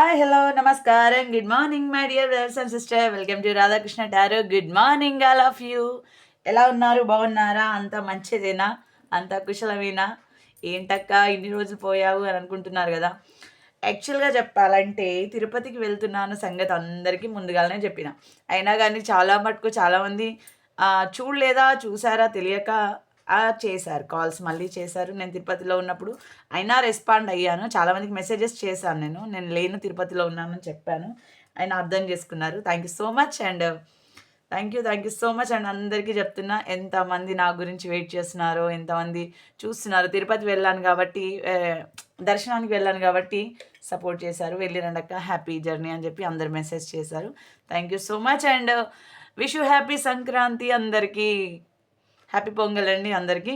Hi hello నమస్కారం. Good morning my dear brothers and sister welcome to Radhakrishna tarot good morning all of you ఎలా ఉన్నారు? బాగున్నారా? అంత మంచిదేనా? అంత కుశలమేనా? ఏంటక్క ఇన్ని రోజులు పోయావు అని అనుకుంటున్నారు కదా. యాక్చువల్గా చెప్పాలంటే తిరుపతికి వెళ్తున్నాను సంగతి అందరికీ ముందుగానే చెప్పిన. అయినా కానీ చాలా మటుకు చాలామంది చూడలేదా చూసారా తెలియక చేశారు. కాల్స్ మళ్ళీ చేశారు. నేను తిరుపతిలో ఉన్నప్పుడు అయినా రెస్పాండ్ అయ్యాను. చాలామందికి మెసేజెస్ చేశాను నేను. నేను లేను తిరుపతిలో ఉన్నానని చెప్పాను. ఆయన అర్థం చేసుకున్నారు. Thank you so much and thank you thank you so much and అందరికీ చెప్తున్నా ఎంతమంది నా గురించి వెయిట్ చేస్తున్నారో ఎంతమంది చూస్తున్నారు. తిరుపతి వెళ్ళాను కాబట్టి దర్శనానికి వెళ్ళాను కాబట్టి సపోర్ట్ చేశారు. వెళ్ళినండక్క హ్యాపీ జర్నీ అని చెప్పి అందరు మెసేజ్ చేశారు. Thank you so much and wish you happy Sankranti అందరికీ. హ్యాపీ పొంగల్ అండి అందరికీ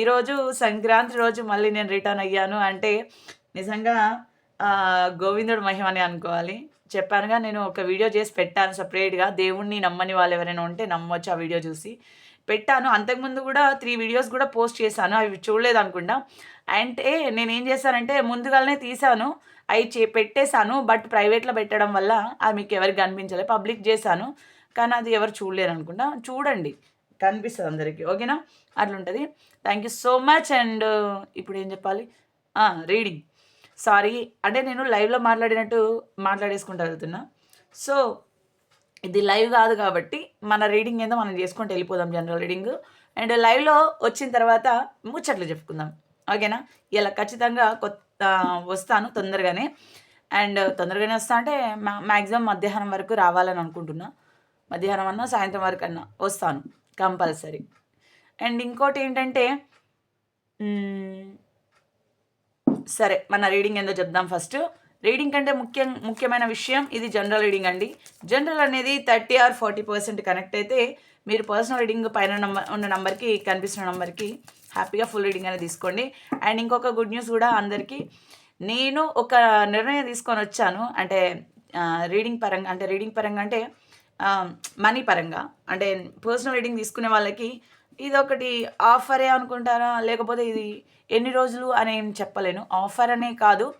ఈరోజు సంక్రాంతి రోజు మళ్ళీ నేను రిటర్న్ అయ్యాను. అంటే నిజంగా గోవిందుడు మహిమని అనుకోవాలి. చెప్పానుగా నేను ఒక వీడియో చేసి పెట్టాను సపరేట్గా. దేవుణ్ణి నమ్మని వాళ్ళు ఎవరైనా ఉంటే నమ్మొచ్చు ఆ వీడియో చూసి. పెట్టాను. అంతకుముందు కూడా త్రీ వీడియోస్ కూడా పోస్ట్ చేశాను. అవి చూడలేదు అనుకుంటా అంటే నేను ఏం చేశానంటే ముందుగానే తీసాను అవి చే పెట్టేశాను. బట్ ప్రైవేట్లో పెట్టడం వల్ల అది మీకు ఎవరికి కనిపించలేదు పబ్లిక్ చేశాను. కానీ అది ఎవరు చూడలేరు అనుకుంటా చూడండి. కనిపిస్తుంది అందరికీ. ఓకేనా? అట్లుంటుంది. Thank you so much and ఇప్పుడు ఏం చెప్పాలి? రీడింగ్ సారీ అంటే నేను లైవ్లో మాట్లాడినట్టు మాట్లాడేసుకుంటూ వెళ్తున్నా. సో ఇది లైవ్ కాదు కాబట్టి మన రీడింగ్ ఏందో మనం చేసుకుంటూ వెళ్ళిపోదాం జనరల్ రీడింగ్ అండ్ లైవ్లో వచ్చిన తర్వాత ముచ్చట్లు చెప్పుకుందాం. ఓకేనా? ఇలా ఖచ్చితంగా కొత్త వస్తాను తొందరగానే. అండ్ తొందరగానే వస్తా అంటే మ్యాక్సిమం మధ్యాహ్నం వరకు రావాలని అనుకుంటున్నా. మధ్యాహ్నం అన్నా సాయంత్రం వరకు అన్నా వస్తాను. కంపల్సరీ. అండ్ ఇంకోటి ఏంటంటే సరే మన రీడింగ్ ఏందో చెప్దాం ఫస్ట్. రీడింగ్ కంటే ముఖ్యం ముఖ్యమైన విషయం ఇది జనరల్ రీడింగ్ అండి. జనరల్ అనేది thirty or forty percent connect అయితే మీరు పర్సనల్ రీడింగ్ పైన నంబర్ ఉన్న నెంబర్కి కనిపిస్తున్న నెంబర్కి హ్యాపీగా ఫుల్ రీడింగ్ అనేది తీసుకోండి. అండ్ ఇంకొక గుడ్ న్యూస్ కూడా అందరికీ. నేను ఒక నిర్ణయం తీసుకొని వచ్చాను. అంటే రీడింగ్ పరంగా అంటే రీడింగ్ పరంగా అంటే మనీ పరంగా. అంటే పర్సనల్ రీడింగ్ తీసుకునే వాళ్ళకి ఇది ఒకటి ఆఫరే అనుకుంటారా? లేకపోతే ఇది ఎన్ని రోజులు అని ఏం చెప్పలేను. ఆఫర్ అనే కాదు.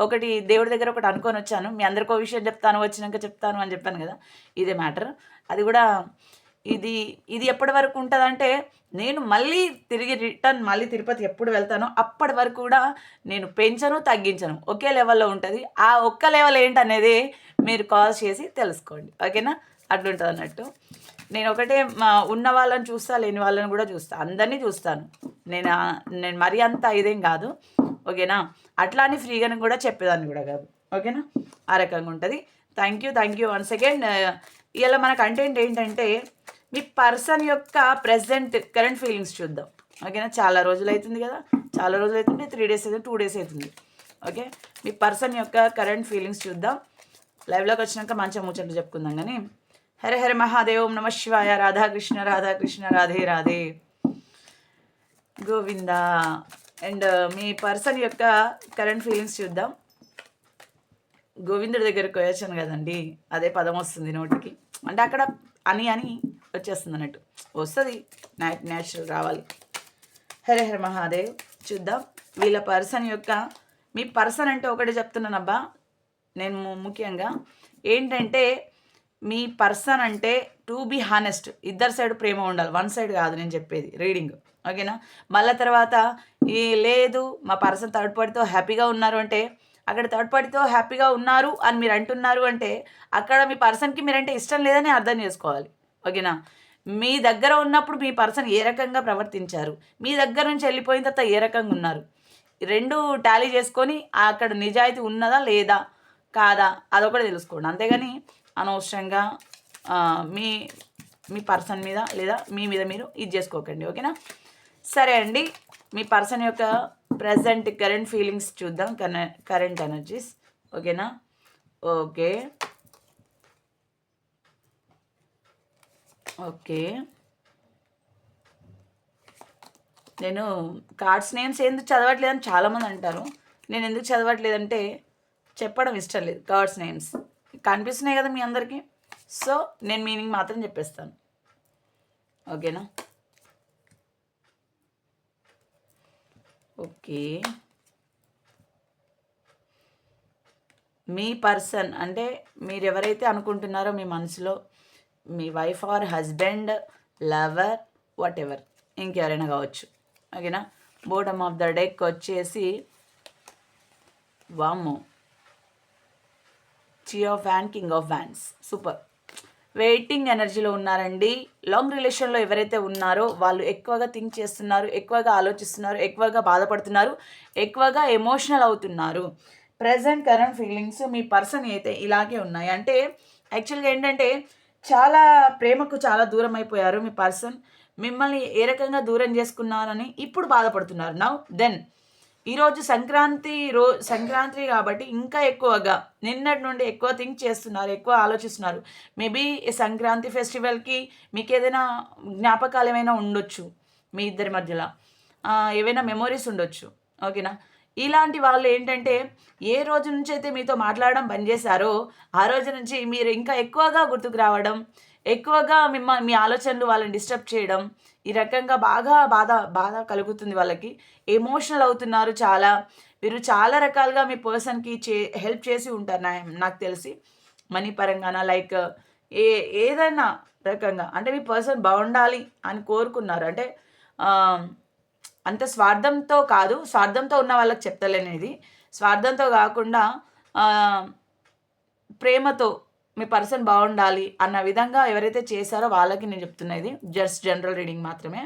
ఒకటి దేవుడి దగ్గర ఒకటి అనుకొని వచ్చాను. మీ అందరికో విషయం చెప్తాను వచ్చినాక చెప్తాను అని చెప్పాను కదా. ఇదే మ్యాటర్ అది కూడా ఇది ఇది ఎప్పటి వరకు ఉంటుందంటే నేను మళ్ళీ తిరిగి రిటర్న్ మళ్ళీ తిరుపతి ఎప్పుడు వెళ్తానో అప్పటి వరకు కూడా నేను పెంచను తగ్గించను. ఒకే లెవెల్లో ఉంటుంది. ఆ ఒక్క లెవెల్ ఏంటనేది మీరు కాల్ చేసి తెలుసుకోండి. ఓకేనా? అట్లుంటుంది అన్నట్టు నేను ఒకటే మా ఉన్న వాళ్ళని చూస్తా లేని వాళ్ళని కూడా చూస్తా. అందరినీ చూస్తాను. నేను నేను మరీ అంత ఇదేం కాదు. ఓకేనా? అట్లా అని ఫ్రీగానే కూడా చెప్పేదాన్ని కూడా కాదు. ఓకేనా? ఆ రకంగా ఉంటుంది. Thank you thank you one second ఇలా మన కంటెంట్ ఏంటంటే మీ పర్సన్ యొక్క ప్రజెంట్ కరెంట్ ఫీలింగ్స్ చూద్దాం. ఓకేనా? చాలా రోజులు అవుతుంది కదా. చాలా రోజులు అవుతుంది త్రీ డేస్ అవుతుంది టూ డేస్ అవుతుంది ఓకే? మీ పర్సన్ యొక్క కరెంట్ ఫీలింగ్స్ చూద్దాం. లైవ్లోకి వచ్చినాక మంచిగా ముచ్చట్లు చెప్పుకుందాం కానీ హరే హరే మహాదేవ్ ఓం నమ శివాయ. రాధాకృష్ణ రాధాకృష్ణ రాధే రాధే గోవింద. అండ్ uh, మీ పర్సన్ యొక్క కరెంట్ ఫీలింగ్స్ చూద్దాం. గోవిందుడి దగ్గరకు వచ్చాను కదండి. అదే పదం వస్తుంది నోటికి. అంటే అక్కడ అని అని వచ్చేస్తుంది అన్నట్టు. వస్తుంది. నైట్ న్యాచురల్ రావాలి. హరే హరే మహాదేవ్. చూద్దాం. వీళ్ళ పర్సన్ యొక్క మీ పర్సన్ అంటే ఒకటి చెప్తున్నానబ్బా. నేను ముఖ్యంగా. ఏంటంటే మీ పర్సన్ అంటే టు బీ హానెస్ట్ ఇద్దరు సైడ్ ప్రేమ ఉండాలి. వన్ సైడ్ కాదు నేను చెప్పేది రీడింగ్. ఓకేనా? మళ్ళీ తర్వాత ఈ లేదు మా పర్సన్ థర్డ్ పార్టీతో హ్యాపీగా ఉన్నారు అంటే అక్కడ థర్డ్ పార్టీతో హ్యాపీగా ఉన్నారు అని మీరు అంటున్నారు అంటే అక్కడ మీ పర్సన్కి మీరంటే ఇష్టం లేదని అర్థం చేసుకోవాలి. ఓకేనా? మీ దగ్గర ఉన్నప్పుడు మీ పర్సన్ ఏ రకంగా ప్రవర్తించారు? మీ దగ్గర నుంచి వెళ్ళిపోయిన తర్వాత ఏ రకంగా ఉన్నారు? రెండు టాలీ చేసుకొని అక్కడ నిజాయితీ ఉన్నదా లేదా? కాదా? అదొకటి తెలుసుకోండి. అంతేగాని అనవసరంగా మీ మీ పర్సన్ మీద లేదా మీ మీద మీరు ఇది చేసుకోకండి ఓకేనా? సరే అండి మీ పర్సన్ యొక్క ప్రజెంట్ కరెంట్ ఫీలింగ్స్ చూద్దాం కరెంట్ ఎనర్జీస్ ఓకేనా? ఓకే. ఓకే. నేను కార్డ్స్ నేమ్స్ ఎందుకు చదవట్లేదని చాలామంది అంటారు. నేను ఎందుకు చదవట్లేదంటే చెప్పడం ఇష్టం లేదు కార్డ్స్ నేమ్స్ కనిపిస్తున్నాయి కదా మీ అందరికీ? సో నేను మీనింగ్ మాత్రం చెప్పేస్తాను. ఓకేనా? ఓకే. మీ పర్సన్ అంటే మీరు ఎవరైతే అనుకుంటున్నారో మీ మనసులో మీ wife or husband lover whatever ఇంకెవరైనా కావచ్చు. ఓకేనా? బోటమ్ ఆఫ్ ద డెక్ వచ్చేసి వాము చీ of van king of wands. Super. Waiting ఎనర్జీలో ఉన్నారండి. లాంగ్ రిలేషన్లో ఎవరైతే ఉన్నారో వాళ్ళు ఎక్కువగా థింక్ చేస్తున్నారు ఎక్కువగా ఆలోచిస్తున్నారు ఎక్కువగా బాధపడుతున్నారు ఎక్కువగా ఎమోషనల్ అవుతున్నారు. ప్రజెంట్ కరెంట్ ఫీలింగ్స్ మీ పర్సన్ అయితే ఇలాగే ఉన్నాయి. అంటే యాక్చువల్గా ఏంటంటే చాలా ప్రేమకు చాలా దూరం అయిపోయారు మీ పర్సన్. మిమ్మల్ని ఏ రకంగా దూరం చేసుకున్నారని ఇప్పుడు బాధపడుతున్నారు. నౌ దెన్ ఈరోజు సంక్రాంతి రో సంక్రాంతి కాబట్టి ఇంకా ఎక్కువగా నిన్నటి నుండి ఎక్కువ థింక్ చేస్తున్నారు ఎక్కువ ఆలోచిస్తున్నారు. మేబీ సంక్రాంతి ఫెస్టివల్కి మీకు ఏదైనా జ్ఞాపకాలు ఏమైనా ఉండొచ్చు మీ ఇద్దరి మధ్యలో. ఏవైనా మెమొరీస్ ఉండొచ్చు ఓకేనా? ఇలాంటి వాళ్ళు ఏంటంటే ఏ రోజు నుంచి అయితే మీతో మాట్లాడడం బంద్ చేశారో ఆ రోజు నుంచి మీరు ఇంకా ఎక్కువగా గుర్తుకు రావడం ఎక్కువగా మిమ్మ మీ ఆలోచనలు వాళ్ళని డిస్టర్బ్ చేయడం ఈ రకంగా బాగా బాధ బాధ కలుగుతుంది వాళ్ళకి. ఎమోషనల్ అవుతున్నారు చాలా. మీరు చాలా రకాలుగా మీ పర్సన్కి చే హెల్ప్ చేసి ఉంటారు నా నాకు తెలిసి. మనీ పరంగాన లైక్ ఏ ఏదైనా రకంగా. అంటే మీ పర్సన్ బాగుండాలి అని కోరుకున్నారు. అంటే అంత స్వార్థంతో కాదు స్వార్థంతో ఉన్న వాళ్ళకి చెప్తలేనేది స్వార్థంతో కాకుండా ప్రేమతో మీ పర్సన్ బాగుండాలి అన్న విధంగా ఎవరైతే చేశారో వాళ్ళకి నేను చెప్తున్నది ఇది. జస్ట్ జనరల్ రీడింగ్ మాత్రమే.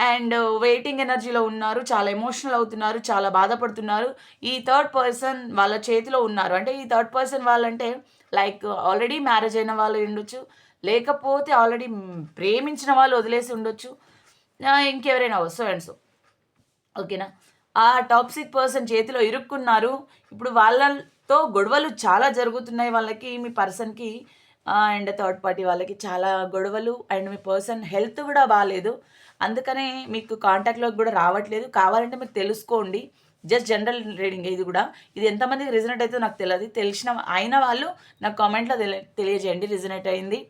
అండ్ వెయిటింగ్ ఎనర్జీలో ఉన్నారు చాలా ఎమోషనల్ అవుతున్నారు చాలా బాధపడుతున్నారు. ఈ థర్డ్ పర్సన్ వాళ్ళ చేతిలో ఉన్నారు. అంటే ఈ థర్డ్ పర్సన్ వాళ్ళంటే లైక్ ఆల్రెడీ మ్యారేజ్ అయిన వాళ్ళు ఉండొచ్చు లేకపోతే ఆల్రెడీ ప్రేమించిన వాళ్ళు వదిలేసి ఉండొచ్చు ఇంకెవరైనా సో అండ్ సో. ఓకేనా? ఆ టాక్సిక్ పర్సన్ చేతిలో ఇరుక్కున్నారు. ఇప్పుడు వాళ్ళ తో గొడవలు చాలా జరుగుతున్నాయి వాళ్ళకి మీ పర్సన్కి అండ్ థర్డ్ పార్టీ వాళ్ళకి చాలా గొడవలు. అండ్ మీ పర్సన్ హెల్త్ కూడా బాగాలేదు అందుకనే మీకు కాంటాక్ట్లోకి కూడా రావట్లేదు. కావాలంటే మీరు తెలుసుకోండి. జస్ట్ జనరల్ రీడింగ్ ఇది కూడా. ఇది ఎంతమందికి రిజనేట్ అయితే నాకు తెలియదు తెలిసిన అయిన వాళ్ళు నాకు కామెంట్లో తెలియజేయండి. రిజనేట్ అయింది.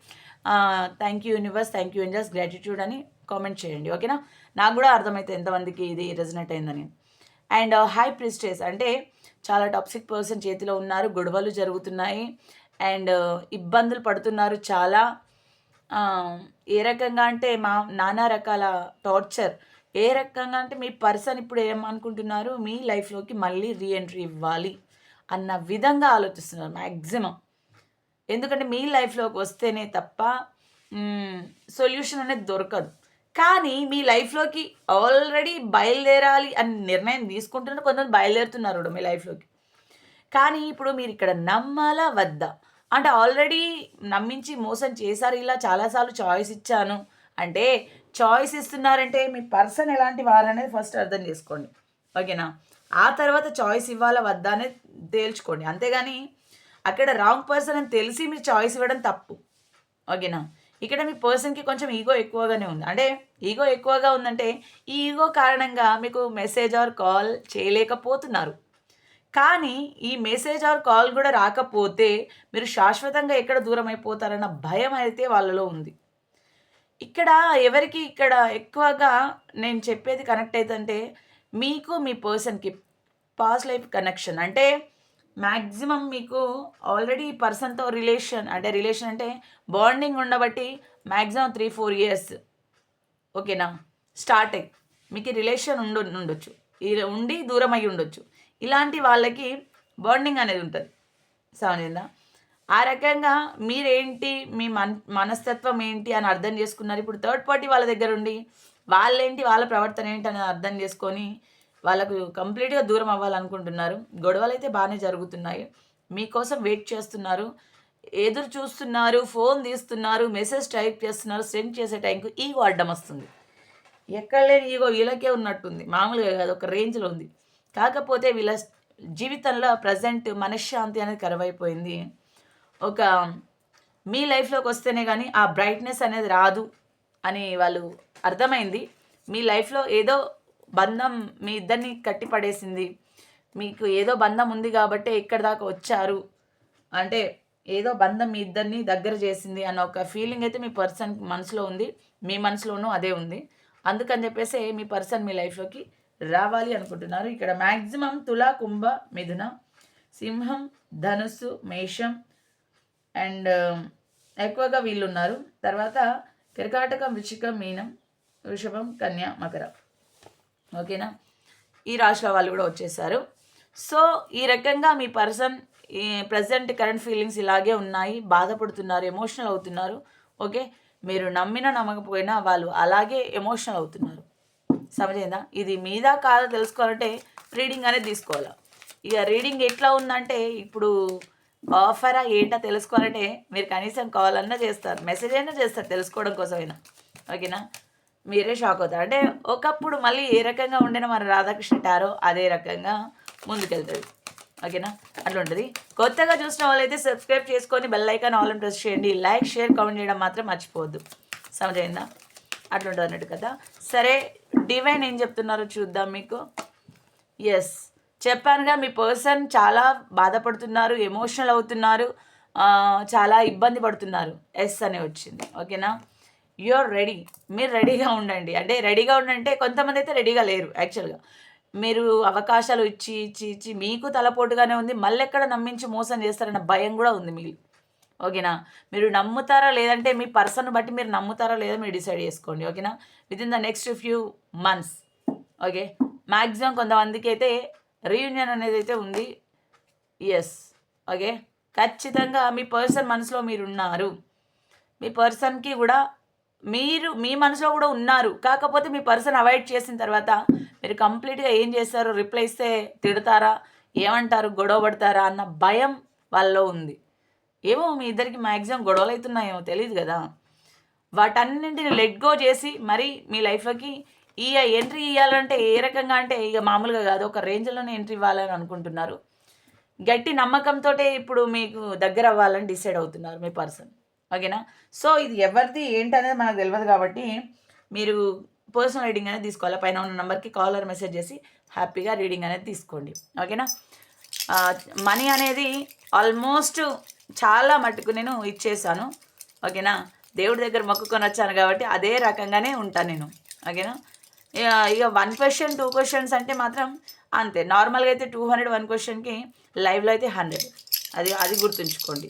Thank you universe thank you angels gratitude అని కామెంట్ చేయండి. ఓకేనా నాకు కూడా అర్థమైతే ఎంతమందికి ఇది రెజనేట్ అయిందని. అండ్ uh, హై ప్రిస్టేస్ అంటే చాలా టాక్సిక్ పర్సన్ చేతిలో ఉన్నారు గొడవలు జరుగుతున్నాయి. అండ్ uh, ఇబ్బందులు పడుతున్నారు చాలా. Um, ఏ రకంగా అంటే మా నానా రకాల టార్చర్ ఏ రకంగా అంటే మీ పర్సన్ ఇప్పుడు ఏమనుకుంటున్నారు? మీ లైఫ్లోకి మళ్ళీ రీఎంట్రీ ఇవ్వాలి అన్న విధంగా ఆలోచిస్తున్నారు మ్యాక్సిమం ఎందుకంటే మీ లైఫ్లోకి వస్తేనే తప్ప um, సొల్యూషన్ అనేది దొరకదు. కానీ మీ లైఫ్లోకి ఆల్రెడీ బయలుదేరాలి అని నిర్ణయం తీసుకుంటున్న కొంతమంది బయలుదేరుతున్నారు కూడా మీ లైఫ్లోకి. కానీ ఇప్పుడు మీరు ఇక్కడ నమ్మాలా వద్దా అంటే ఆల్రెడీ నమ్మించి మోసం చేశారు ఇలా చాలాసార్లు చాయిస్ ఇచ్చాను అంటే చాయిస్ ఇస్తున్నారంటే మీ పర్సన్ ఎలాంటి వారనేది ఫస్ట్ అర్థం చేసుకోండి. ఓకేనా? ఆ తర్వాత చాయిస్ ఇవ్వాలా వద్దా అనేది తేల్చుకోండి. అంతేగాని అక్కడ రాంగ్ పర్సన్ అని తెలిసి మీరు చాయిస్ ఇవ్వడం తప్పు. ఓకేనా? ఇక్కడ మీ పర్సన్కి కొంచెం ఈగో ఎక్కువగానే ఉంది. అంటే ఈగో ఎక్కువగా ఉందంటే ఈ ఈగో కారణంగా మీకు మెసేజ్ ఆర్ కాల్ చేయలేకపోతున్నారు. కానీ ఈ మెసేజ్ ఆర్ కాల్ కూడా రాకపోతే మీరు శాశ్వతంగా ఎక్కడ దూరం అయిపోతారన్న భయం అయితే వాళ్ళలో ఉంది. ఇక్కడ ఎవరికి ఇక్కడ ఎక్కువగా నేను చెప్పేది కనెక్ట్ అవుతుందంటే మీకు మీ పర్సన్కి పాస్ట్ లైఫ్ కనెక్షన్ అంటే మ్యాక్సిమం మీకు ఆల్రెడీ పర్సన్తో రిలేషన్ అంటే రిలేషన్ అంటే బాండింగ్ ఉండబట్టి మ్యాక్సిమం త్రీ ఫోర్ ఇయర్స్. ఓకేనా? స్టార్టింగ్ మీకు రిలేషన్ ఉండు ఉండొచ్చు. ఉండి దూరం అయ్యి ఉండొచ్చు. ఇలాంటి వాళ్ళకి బాండింగ్ అనేది ఉంటుంది. సమజైందా ఆ రకంగా మీరేంటి మీ మన మనస్తత్వం ఏంటి అని అర్థం చేసుకున్నారు? ఇప్పుడు థర్డ్ పార్టీ వాళ్ళ దగ్గర ఉండి వాళ్ళేంటి వాళ్ళ ప్రవర్తన ఏంటి అని అర్థం చేసుకొని వాళ్ళకు కంప్లీట్గా దూరం అవ్వాలనుకుంటున్నారు. గొడవలు అయితే బాగానే జరుగుతున్నాయి. మీకోసం వెయిట్ చేస్తున్నారు. ఎదురు చూస్తున్నారు ఫోన్ తీస్తున్నారు మెసేజ్ టైప్ చేస్తున్నారు సెండ్ చేసే టైంకు ఈగో అడ్డం వస్తుంది. ఎక్కడ లేని ఈగో వీళ్ళకే ఉన్నట్టుంది. మామూలుగా కాదు ఒక రేంజ్లో ఉంది. కాకపోతే వీళ్ళ జీవితంలో ప్రజెంట్ మనశ్శాంతి అనేది కరువైపోయింది. ఒక మీ లైఫ్లోకి వస్తేనే కానీ ఆ బ్రైట్నెస్ అనేది రాదు అని వాళ్ళు అర్థమైంది. మీ లైఫ్లో ఏదో బంధం మీ ఇద్దరిని కట్టి పడేసింది. మీకు ఏదో బంధం ఉంది కాబట్టి ఇక్కడ దాకా వచ్చారు? అంటే ఏదో బంధం మీ ఇద్దరిని దగ్గర చేసింది అన్న ఒక ఫీలింగ్ అయితే మీ పర్సన్ మనసులో ఉంది. మీ మనసులోనూ అదే ఉంది. అందుకని చెప్పేసి మీ పర్సన్ మీ లైఫ్లోకి రావాలి అనుకుంటున్నారు. ఇక్కడ మ్యాక్సిమం తులా కుంభ మిథున సింహం ధనుస్సు మేషం అండ్ um, ఎక్కువగా వీళ్ళు ఉన్నారు. తర్వాత కర్కాటకం వృశ్చికం మీనం వృషభం కన్య మకరం. ఓకేనా? ఈ రాశిలో వాళ్ళు కూడా వచ్చేసారు. సో ఈ రకంగా మీ పర్సన్ ప్రజెంట్ కరెంట్ ఫీలింగ్స్ ఇలాగే ఉన్నాయి. బాధపడుతున్నారు ఎమోషనల్ అవుతున్నారు. ఓకే? మీరు నమ్మినా నమ్మకపోయినా వాళ్ళు అలాగే ఎమోషనల్ అవుతున్నారు. సమజైందా? ఇది మీద కాదో తెలుసుకోవాలంటే రీడింగ్ అనేది తీసుకోవాలి. ఇక రీడింగ్ ఎట్లా ఉందంటే ఇప్పుడు ఆఫరా ఏంటో తెలుసుకోవాలంటే మీరు కనీసం కాల్ అన్నా చేస్తారు. మెసేజ్ అయినా చేస్తారు తెలుసుకోవడం కోసమైనా. ఓకేనా? మీరే షాక్ అవుతారు. అంటే ఒకప్పుడు మళ్ళీ ఏ రకంగా ఉండిన మన రాధాకృష్ణ టారో అదే రకంగా ముందుకెళ్తుంది ఓకేనా? అట్లా ఉంటుంది. కొత్తగా చూసిన వాళ్ళైతే సబ్స్క్రైబ్ చేసుకొని బెల్ ఐకాన్ ఆల్ ప్రెస్ చేయండి. లైక్ షేర్ కామెంట్ చేయడం మాత్రం మర్చిపోవద్దు. సమజైందా? అట్లా ఉంటుంది అన్నట్టు కదా. సరే డివైన్ ఏం చెప్తున్నారో చూద్దాం మీకు. ఎస్ చెప్పానుగా మీ పర్సన్ చాలా బాధపడుతున్నారు ఎమోషనల్ అవుతున్నారు చాలా ఇబ్బంది పడుతున్నారు. ఎస్ అని వచ్చింది. ఓకేనా? యూఆర్ రెడీ మీరు రెడీగా ఉండండి. అంటే రెడీగా ఉండంటే కొంతమంది అయితే రెడీగా లేరు యాక్చువల్గా మీరు అవకాశాలు ఇచ్చి ఇచ్చి ఇచ్చి మీకు తలపోటుగానే ఉంది. మళ్ళీ ఎక్కడ నమ్మించి మోసం చేస్తారన్న భయం కూడా ఉంది మీకు. ఓకేనా? మీరు నమ్ముతారా లేదంటే మీ పర్సన్ బట్టి మీరు నమ్ముతారా లేదా మీరు డిసైడ్ చేసుకోండి. ఓకేనా? Within the next few months okay? Maximum కొంతమందికి అయితే రీయూనియన్ అనేది అయితే ఉంది. Yes okay? ఖచ్చితంగా మీ పర్సన్ మనసులో మీరు ఉన్నారు. మీ పర్సన్కి కూడా మీరు మీ మనసులో కూడా ఉన్నారు. కాకపోతే మీ పర్సన్ అవాయిడ్ చేసిన తర్వాత మీరు కంప్లీట్గా ఏం చేస్తారు రిప్లై ఇస్తే తిడతారా? ఏమంటారు? గొడవ పడతారా? అన్న భయం వాళ్ళలో ఉంది. ఏమో మీ ఇద్దరికి మ్యాక్సిమం గొడవలు అవుతున్నాయేమో తెలియదు కదా. వాటన్నింటిని లెట్ గో చేసి మరి మీ లైఫ్లోకి ఈ ఎంట్రీ ఇవ్వాలంటే ఏ రకంగా అంటే ఇక మామూలుగా కాదు. ఒక రేంజ్లోనే ఎంట్రీ ఇవ్వాలని అనుకుంటున్నారు. గట్టి నమ్మకంతో ఇప్పుడు మీకు దగ్గర అవ్వాలని డిసైడ్ అవుతున్నారు మీ పర్సన్. ఓకేనా? సో ఇది ఎవరిది ఏంటనేది మనకు తెలియదు కాబట్టి మీరు పర్సనల్ రీడింగ్ అనేది తీసుకోవాలి? పైన ఉన్న నెంబర్కి కాలర్ మెసేజ్ చేసి హ్యాపీగా రీడింగ్ అనేది తీసుకోండి. ఓకేనా? మనీ అనేది ఆల్మోస్ట్ చాలా మట్టుకు నేను ఇచ్చేసాను. ఓకేనా? దేవుడి దగ్గర మొక్కుకొని వచ్చాను కాబట్టి అదే రకంగానే ఉంటాను నేను. ఓకేనా? ఇక ఇక వన్ క్వశ్చన్ టూ క్వశ్చన్స్ అంటే మాత్రం అంతే. నార్మల్గా అయితే టూ హండ్రెడ్ వన్ క్వశ్చన్కి లైవ్లో అయితే హండ్రెడ్. అది అది గుర్తుంచుకోండి.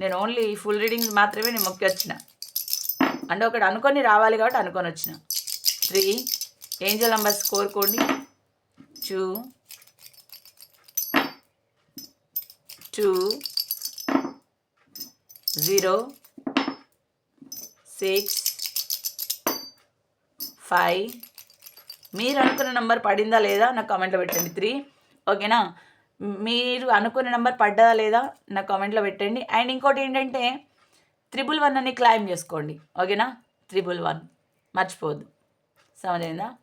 నేను ఓన్లీ ఫుల్ రీడింగ్స్ మాత్రమే నేను మొక్కి వచ్చిన. అంటే ఒకటి అనుకొని రావాలి కాబట్టి అనుకొని వచ్చిన. త్రీ ఏంజల్ నంబర్స్ కోరుకోండి two two zero six five మీరు అనుకున్న నెంబర్ పడిందా లేదా నాకు కామెంట్లో పెట్టండి. త్రీ ఓకేనా మీరు అనుకున్న నెంబర్ పడ్డదా లేదా నా కామెంట్లో పెట్టండి. అండ్ ఇంకోటి ఏంటంటే త్రిబుల్ వన్ అని క్లైమ్ చేసుకోండి. ఓకేనా? Triple one. మర్చిపోవద్దు. సమజైందా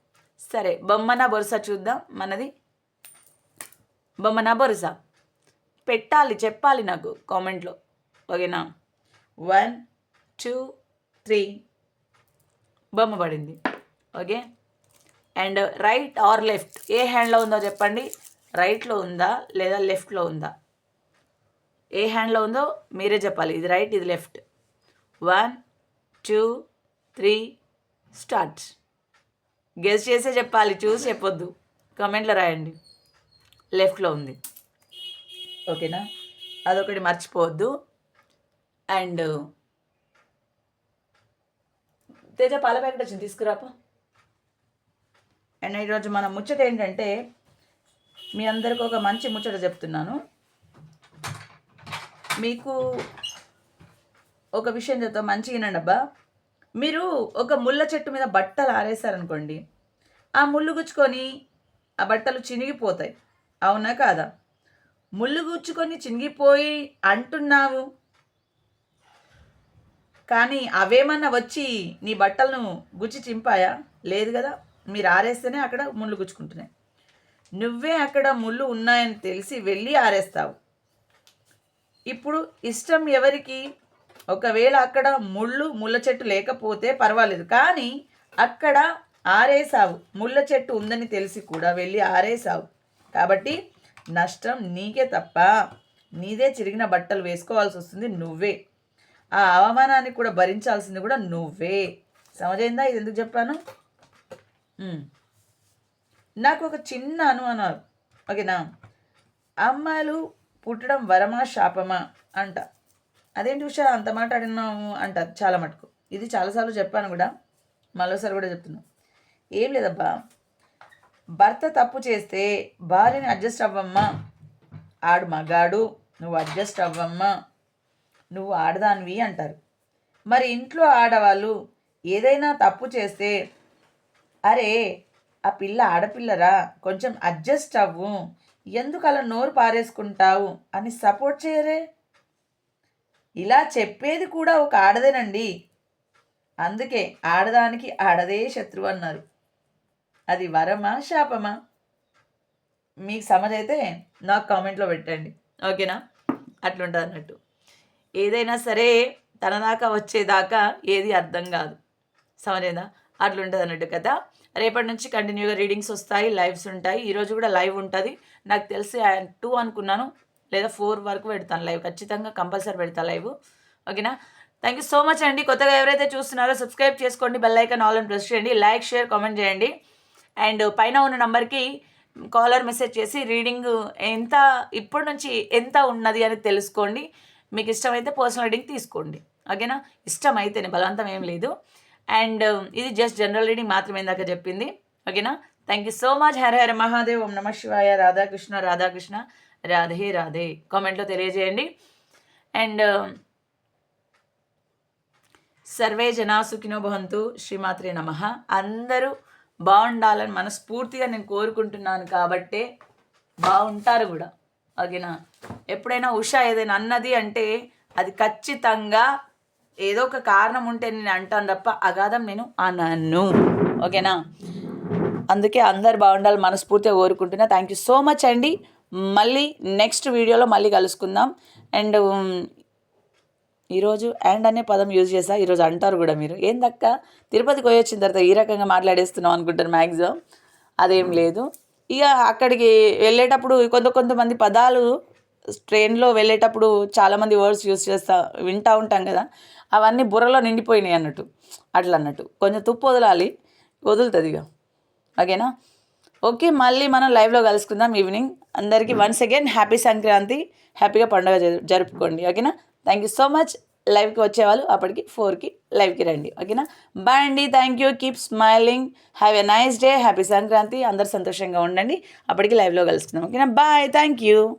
సరే బొమ్మన బొరుసా చూద్దాం. మనది బొమ్మన బొరుసా. పెట్టాలి చెప్పాలి నాకు కామెంట్లో. ఓకేనా? One two three. బొమ్మ పడింది. Okay? And right or left. ఏ హ్యాండ్లో ఉందో చెప్పండి. రైట్లో ఉందా లేదా లెఫ్ట్లో ఉందా? ఏ హ్యాండ్లో ఉందో మీరే చెప్పాలి. ఇది రైట్ ఇది left. One two three start. Guess చేసే చెప్పాలి చూసి చెప్పొద్దు. కమెంట్లో రాయండి. లెఫ్ట్లో ఉంది. ఓకేనా? అదొకటి మర్చిపోవద్దు. అండ్ తేజ పాల ప్యాకెట్ వచ్చింది తీసుకురాపా. అండ్ ఈరోజు మన ముచ్చట ఏంటంటే మీ అందరికి ఒక మంచి ముచ్చట చెప్తున్నాను. మీకు ఒక విషయం చెప్తా మంచిగా వినండి అబ్బా. మీరు ఒక ముళ్ళ చెట్టు మీద బట్టలు ఆరేశారనుకోండి ఆ ముళ్ళు గుచ్చుకొని ఆ బట్టలు చినిగిపోతాయి. అవునా కాదా? ముళ్ళు గుచ్చుకొని చినిగిపోయి అంటున్నావు. కానీ అవేమన్నా వచ్చి నీ బట్టలను గుచ్చి చింపాయా? లేదు కదా? మీరు ఆరేస్తేనే అక్కడ ముళ్ళు గుచ్చుకుంటున్నాయి. నువ్వే అక్కడ ముళ్ళు ఉన్నాయని తెలిసి వెళ్ళి ఆరేస్తావు. ఇప్పుడు ఇష్టం ఎవరికి? ఒకవేళ అక్కడ ముళ్ళు ముళ్ళ చెట్టు లేకపోతే పర్వాలేదు. కానీ అక్కడ ఆరేసావు. ముళ్ళ చెట్టు ఉందని తెలిసి కూడా వెళ్ళి ఆరేసావు. కాబట్టి నష్టం నీకే తప్ప నీదే చిరిగిన బట్టలు వేసుకోవాల్సి వస్తుంది నువ్వే. ఆ అవమానాన్ని కూడా భరించాల్సింది కూడా నువ్వే. సమజైందా? ఇది ఎందుకు చెప్పాను? నాకు ఒక చిన్న అనుమానాలు. ఓకేనా? అమ్మాయిలు పుట్టడం వరమా శాపమా అంట. అదేంటి ఉషా? అంత మాట అంట అంటారు చాలా మటుకు. ఇది చాలాసార్లు చెప్పాను కూడా. మరోసారి కూడా చెప్తున్నాను ఏం లేదబ్బా. భర్త తప్పు చేస్తే భార్యని అడ్జస్ట్ అవ్వమ్మా. ఆడు మగాడు నువ్వు అడ్జస్ట్ అవ్వమ్మా. నువ్వు ఆడదానివి అంటారు. మరి ఇంట్లో ఆడవాళ్ళు ఏదైనా తప్పు చేస్తే అరే ఆ పిల్ల ఆడపిల్లరా కొంచెం అడ్జస్ట్ అవ్వు. ఎందుకు అలా నోరు పారేసుకుంటావు? అని సపోర్ట్ చేయరే? ఇలా చెప్పేది కూడా ఒక ఆడదేనండి. అందుకే ఆడదానికి ఆడదే శత్రువు అన్నారు. అది వరమా శాపమా? మీకు సమజైతే నాకు కామెంట్లో పెట్టండి. ఓకేనా? అట్లుంటుంది అన్నట్టు. ఏదైనా సరే తన దాకా వచ్చేదాకా ఏది అర్థం కాదు. సమజైందా? అట్లుంటుంది అన్నట్టు కదా? రేపటి నుంచి కంటిన్యూగా రీడింగ్స్ వస్తాయి లైవ్స్ ఉంటాయి. ఈరోజు కూడా లైవ్ ఉంటుంది. నాకు తెలిసి టూ అనుకున్నాను లేదా ఫోర్ వరకు పెడతాను లైవ్. ఖచ్చితంగా కంపల్సరీ పెడతాను లైవ్. ఓకేనా? థ్యాంక్ యూ సో మచ్ అండి. కొత్తగా ఎవరైతే చూస్తున్నారో సబ్స్క్రైబ్ చేసుకోండి బెల్ ఐకాన్ ఆల్ అని ప్రెస్ చేయండి. లైక్ షేర్ కామెంట్ చేయండి. అండ్ పైన ఉన్న నెంబర్కి కాలర్ మెసేజ్ చేసి రీడింగ్ ఎంత ఇప్పటి నుంచి ఎంత ఉన్నది అని తెలుసుకోండి. మీకు ఇష్టమైతే పర్సనల్ రీడింగ్ తీసుకోండి. ఓకేనా? ఇష్టమైతేనే బలవంతం ఏం లేదు. అండ్ um, ఇది జస్ట్ జనరల్ రీడింగ్ మాత్రమే ఇందాక చెప్పింది. ఓకేనా? Thank you so much Hara Hara Mahadev. ఓం నమ శివాయ. రాధాకృష్ణ రాధాకృష్ణ రాధే రాధే. కామెంట్లో తెలియజేయండి. అండ్ um, సర్వే జనా సుఖినో భవంతు. శ్రీమాత్రే నమ. అందరూ బాగుండాలని మనస్ఫూర్తిగా నేను కోరుకుంటున్నాను కాబట్టే బాగుంటారు కూడా. ఓకేనా? ఎప్పుడైనా ఉషా ఏదైనా అన్నది అంటే అది ఖచ్చితంగా ఏదో ఒక కారణం ఉంటే నేను అంటాను తప్ప అగాధం నేను అనను. ఓకేనా? అందుకే అందరు బాగుండాలి మనస్ఫూర్తిగా కోరుకుంటున్నా. థ్యాంక్ యూ సో మచ్ అండి. మళ్ళీ నెక్స్ట్ వీడియోలో మళ్ళీ కలుసుకుందాం. అండ్ um, ఈరోజు అండ్ అనే పదం యూజ్ చేసా. ఈరోజు అంటారు కూడా మీరు. ఏందక్క? తిరుపతికి పోయి వచ్చిన తర్వాత ఈ రకంగా మాట్లాడేస్తున్నాం అనుకుంటారు మ్యాక్సిమం అదేం లేదు. ఇక అక్కడికి వెళ్ళేటప్పుడు కొంత కొంతమంది పదాలు ట్రైన్లో వెళ్ళేటప్పుడు చాలామంది వర్డ్స్ యూస్ చేస్తా వింటూ ఉంటాం కదా. అవన్నీ బుర్రలో నిండిపోయినాయి అన్నట్టు. అట్లా అన్నట్టు. కొంచెం తుప్పు వదలాలి. వదులుతుంది ఇక ఓకేనా? ఓకే మళ్ళీ మనం లైవ్లో కలుసుకుందాం ఈవినింగ్. అందరికీ వన్స్ అగైన్ హ్యాపీ సంక్రాంతి. హ్యాపీగా పండుగ జరుపుకోండి. ఓకేనా? Thank you so much. లైవ్కి వచ్చేవాళ్ళు అప్పటికి ఫోర్కి లైవ్కి రండి. ఓకేనా? బాయ్ అండి. Thank you. Keep smiling. Have a nice day. Happy Sankranti. అందరు సంతోషంగా ఉండండి. అప్పటికి లైవ్లో కలుసుకుందాం. ఓకేనా? బాయ్. Thank you.